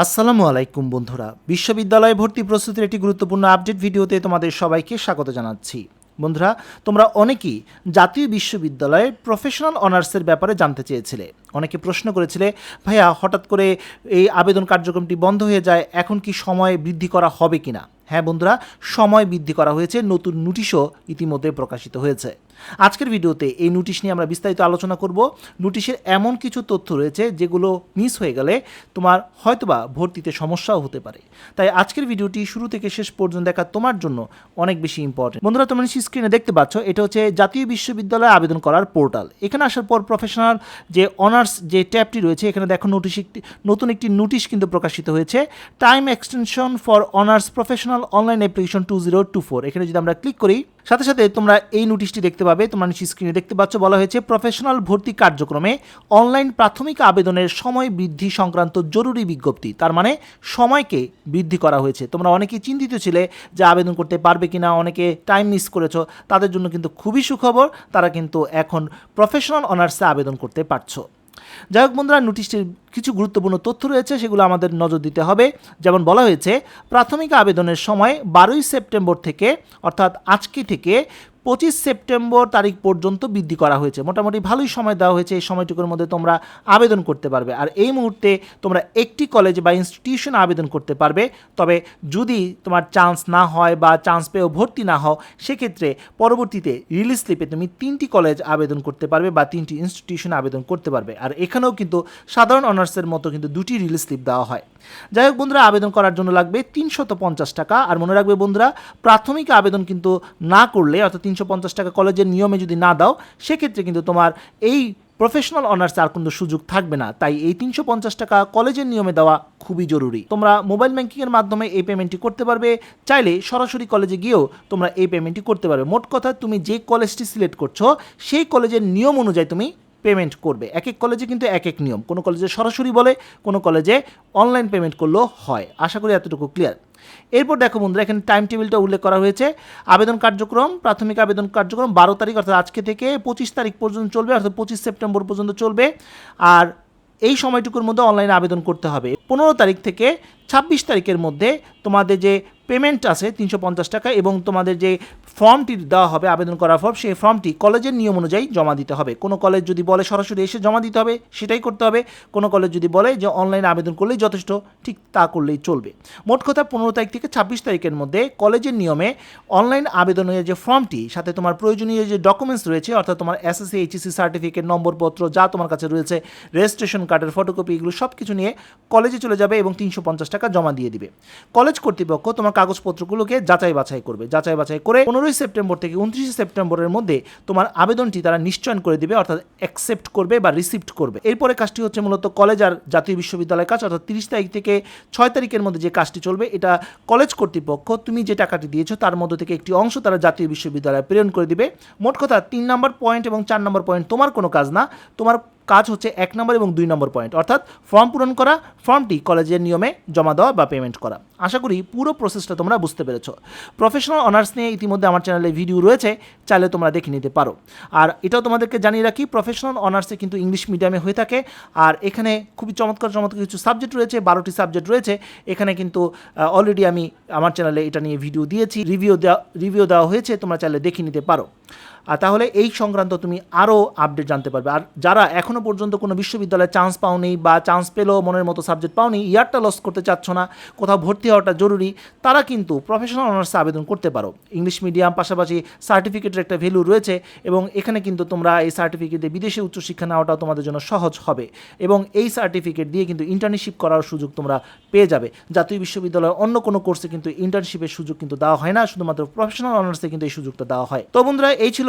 আসসালামু আলাইকুম বন্ধুরা। বিশ্ববিদ্যালয়ে ভর্তি প্রস্তুতির একটি গুরুত্বপূর্ণ আপডেট ভিডিওতে তোমাদের সবাইকে স্বাগত জানাচ্ছি। বন্ধুরা, তোমরা অনেকেই জাতীয় বিশ্ববিদ্যালয়ে প্রফেশনাল অনার্সের ব্যাপারে জানতে চেয়েছিলে। অনেকে প্রশ্ন করেছিলে, ভাইয়া, হঠাৎ করে এই আবেদন কার্যক্রমটি বন্ধ হয়ে যায়, এখন কি সময় বৃদ্ধি করা হবে কিনা? হ্যাঁ বন্ধুরা, সময় বৃদ্ধি করা হয়েছে, নতুন নোটিশও ইতিমধ্যে প্রকাশিত হয়েছে। আজকের ভিডিওতে এই নোটিশ নিয়ে আমরা বিস্তারিত আলোচনা করব। নোটিশের এমন কিছু তথ্য রয়েছে যেগুলো মিস হয়ে গেলে তোমার হয়তোবা ভর্তিতে সমস্যাও হতে পারে। তাই আজকের ভিডিওটি শুরু থেকে শেষ পর্যন্ত দেখা তোমার জন্য অনেক বেশি ইম্পর্টেন্ট বন্ধুরা, তোমরা নিশ্চয়ই স্ক্রিনে দেখতে পাচ্ছ, এটা হচ্ছে জাতীয় বিশ্ববিদ্যালয়ে আবেদন করার পোর্টাল এখানে আসার পর প্রফেশনাল যে অনার্স যে ট্যাবটি রয়েছে, এখানে দেখো নোটিশ একটি, নতুন একটি নোটিশ কিন্তু প্রকাশিত হয়েছে। Time extension for honours professional online application two zero two four এখানে যদি আমরা ক্লিক করি সাথে সাথে তোমরা এই নোটিশটি দেখতে পাবে, তোমরা নিশ্চয়ই স্ক্রিনে দেখতে পাচ্ছ, বলা হয়েছে প্রফেশনাল ভর্তি কার্যক্রমে অনলাইন প্রাথমিক আবেদনের সময় বৃদ্ধি সংক্রান্ত জরুরি বিজ্ঞপ্তি। তার মানে সময়কে বৃদ্ধি করা হয়েছে। তোমরা অনেকেই চিন্তিত ছিলে যে আবেদন করতে পারবে কিনা, অনেকে টাইম মিস করেছ, তাদের জন্য কিন্তু খুবই সুখবর, তারা কিন্তু এখন প্রফেশনাল অনার্সে আবেদন করতে পারছ। যাই হোক বন্ধুরা, নোটিশটির কিছু গুরুত্বপূর্ণ তথ্য রয়েছে, সেগুলো আমাদের নজর দিতে হবে। যেমন বলা হয়েছে, প্রাথমিক আবেদনের সময় বারোই সেপ্টেম্বর থেকে, অর্থাৎ আজকে থেকে পঁচিশ সেপ্টেম্বর তারিখ পর্যন্ত বৃদ্ধি করা হয়েছে। মোটামুটি ভালোই সময় দেওয়া হয়েছে। এই সময়টুকুর মধ্যে তোমরা আবেদন করতে পারবে। আর এই মুহূর্তে তোমরা একটি কলেজ বা ইনস্টিটিউশন আবেদন করতে পারবে। তবে যদি তোমার চান্স না হয় বা চান্স পেয়েও ভর্তি না হও, সেক্ষেত্রে পরবর্তীতে রিলিজ স্লিপে তুমি তিনটি কলেজ আবেদন করতে পারবে বা তিনটি ইনস্টিটিউশন আবেদন করতে পারবে। আর এখানেও কিন্তু সাধারণ অনার্সের মতো কিন্তু দুটি রিলিজ স্লিপ দেওয়া হয়। যাই হোক বন্ধুরা, আবেদন করার জন্য লাগবে তিনশত পঞ্চাশ টাকা। আর মনে রাখবে বন্ধুরা, প্রাথমিক আবেদন কিন্তু না করলে, অর্থাৎ তিনশো পঞ্চাশ টাকা কলেজের নিয়মে যদি না দাও, সেক্ষেত্রে কিন্তু তোমার এই প্রফেশনাল অনার্সে আর কোনো সুযোগ থাকবে না। তাই এই তিনশো পঞ্চাশ টাকা কলেজের নিয়মে দেওয়া খুবই জরুরি। তোমরা মোবাইল ব্যাঙ্কিংয়ের মাধ্যমে এই পেমেন্টটি করতে পারবে। চাইলে সরাসরি কলেজে গিয়েও তোমরা এই পেমেন্টটি করতে পারবে। মোট কথা তুমি যে কলেজটি সিলেক্ট করছ, সেই কলেজের নিয়ম অনুযায়ী তুমি পেমেন্ট করবে। এক এক কলেজে কিন্তু এক এক নিয়ম। কোনো কলেজে সরাসরি বলে, কোনো কলেজে অনলাইন পেমেন্ট করলেও হয়। আশা করি এতটুকু ক্লিয়ার এরপর দেখো বন্ধুরা, এখানে টাইম টেবিলটা উল্লেখ করা হয়েছে। আবেদন কার্যক্রম, প্রাথমিক আবেদন কার্যক্রম বারো তারিখ, অর্থাৎ আজকে থেকে পঁচিশ তারিখ পর্যন্ত চলবে, অর্থাৎ পঁচিশ সেপ্টেম্বর পর্যন্ত চলবে। আর এই সময়টুকুর মধ্যে অনলাইনে আবেদন করতে হবে। পনেরো তারিখ থেকে ছাব্বিশ তারিখের মধ্যে তোমাদের যে পেমেন্ট আছে তিনশো পঞ্চাশ টাকা এবং তোমাদের যে ফর্মটি দেওয়া হবে, আবেদন করার ফর্ম সেই ফর্মটি কলেজের নিয়ম অনুযায়ী জমা দিতে হবে। কোনো কলেজ যদি বলে সরাসরি এসে জমা দিতে হবে, সেটাই করতে হবে। কোনো কলেজ যদি বলে যে অনলাইনে আবেদন করলেই যথেষ্ট, ঠিক তা করলেই চলবে। মোট কথা পনেরো তারিখ থেকে ছাব্বিশ তারিখের মধ্যে কলেজের নিয়মে অনলাইন আবেদনের যে ফর্মটি সাথে তোমার প্রয়োজনীয় যে ডকুমেন্টস রয়েছে, অর্থাৎ তোমার এসএসসি এইচএসসি সার্টিফিকেট নম্বরপত্র, যা তোমার কাছে রয়েছে রেজিস্ট্রেশন কার্ডের ফটোকপি এগুলো সব কিছু নিয়ে কলেজে চলে যাবে এবং তিনশো পঞ্চাশ টাকা জমা দিয়ে দিবে। কলেজ কর্তৃপক্ষ তোমার কাগজপত্রগুলোকে যাচাই বাছাই করবে। যাচাই বাছাই করে পনেরোই সেপ্টেম্বর থেকে উনত্রিশে সেপ্টেম্বরের মধ্যে তোমার আবেদনটি তারা নিশ্চয়ন করে দিবে, অর্থাৎ অ্যাকসেপ্ট করবে বা রিসিপ্ট করবে। এরপরে কাজটি হচ্ছে মূলত কলেজ আর জাতীয় বিশ্ববিদ্যালয়ের কাজ, অর্থাৎ তিরিশ তারিখ থেকে ছয় তারিখের মধ্যে যে কাজটি চলবে, এটা কলেজ কর্তৃপক্ষ, তুমি যে টাকাটি দিয়েছ তার মধ্যে থেকে একটি অংশ তারা জাতীয় বিশ্ববিদ্যালয়ে প্রেরণ করে দিবে। মোট কথা তিন নম্বর পয়েন্ট এবং চার নম্বর পয়েন্ট তোমার কোনো কাজ না। তোমার কাজ হচ্ছে এক নম্বর এবং দুই নম্বর পয়েন্ট অর্থাৎ ফর্ম পূরণ করা ফর্মটি কলেজের নিয়মে জমা দেওয়া বা পেমেন্ট করা। আশা করি পুরো প্রসেসটা তোমরা বুঝতে পেরেছ। প্রফেশনাল অনার্স নিয়ে ইতিমধ্যে আমার চ্যানেলে ভিডিও রয়েছে, চাইলে তোমরা দেখে নিতে পারো। আর এটাও তোমাদেরকে জানিয়ে রাখি প্রফেশনাল অনার্সে কিন্তু ইংলিশ মিডিয়ামে হয়ে থাকে। আর এখানে খুবই চমৎকার চমৎকার কিছু সাবজেক্ট রয়েছে, বারোটি সাবজেক্ট রয়েছে। এখানে কিন্তু অলরেডি আমি আমার চ্যানেলে এটা নিয়ে ভিডিও দিয়েছি। রিভিউ দেওয়া রিভিউ দেওয়া হয়েছে, তোমরা চাইলে দেখে নিতে পারো। আর তাহলে এই সংক্রান্ত তুমি আরও আপডেট জানতে পারবে। আর যারা এখনও পর্যন্ত কোনো বিশ্ববিদ্যালয়ে চান্স পাওনি বা চান্স পেলেও মনের মতো সাবজেক্ট পাওনি, ইয়ারটা লস করতে চাচ্ছ না, কোথাও ভর্তি হওয়াটা জরুরি, তারা কিন্তু প্রফেশনাল অনার্সে আবেদন করতে পারো। ইংলিশ মিডিয়াম পাশাপাশি সার্টিফিকেটের একটা ভ্যালু রয়েছে এবং এখানে কিন্তু তোমরা এই সার্টিফিকেট দিয়ে বিদেশে উচ্চশিক্ষা নেওয়াটাও তোমাদের জন্য সহজ হবে এবং এই সার্টিফিকেট দিয়ে কিন্তু ইন্টার্নশিপ করার সুযোগ তোমরা পেয়ে যাবে। জাতীয় বিশ্ববিদ্যালয়ের অন্য কোনো কোর্সে কিন্তু ইন্টার্নশিপের সুযোগ কিন্তু দেওয়া হয় না, শুধুমাত্র প্রফেশনাল অনার্সে কিন্তু এই সুযোগটা দেওয়া হয়। তো বন্ধুরা, এই ছিল